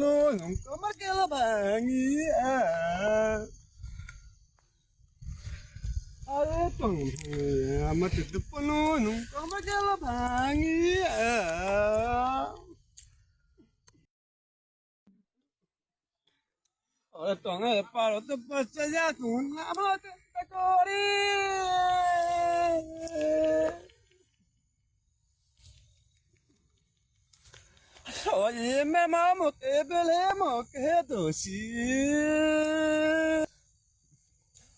nunung kumakila bangi Aretong matidupuno nung olha bangi Aretong ay paro tupas sa yakun na mga tatakori Hoye mamo que belemo que dosi.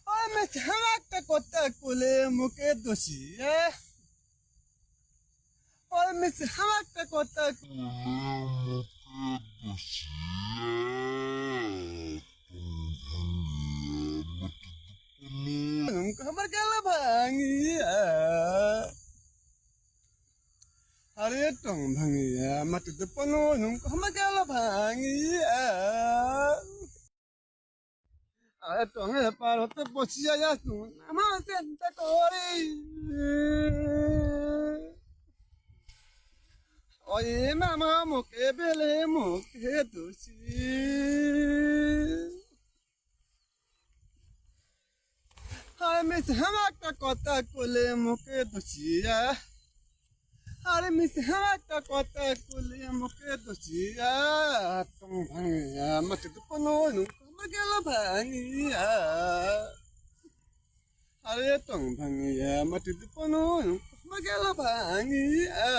Hoy me chamacta cota culemo que dosi. Hoy me chamacta cota culemo que dosi. Nunca me calabang. মেমা মোকে বেলে মোকে দোষী ওই মে আমার গেল ভাঙিয়া আরে ভাঙিয়া মাটিতে পনো আমার গেল ভাঙিয়া আরে টঙে পারতে বসিয়া যাস আমার চিন্তা করি ওই মামা মুখে বেলে মুখে দোষী আরে মিস কথা কলে মুখে দোষিয়া আরে মিস হামাকটা কথা কলে আমাকে দোষিয়া টং ভাঙিয়া মাটিতে পনো আমার গেল ভাঙিয়া আরে টং ভাঙিয়া মাটিতে পনো আমার গেল ভাঙিয়া.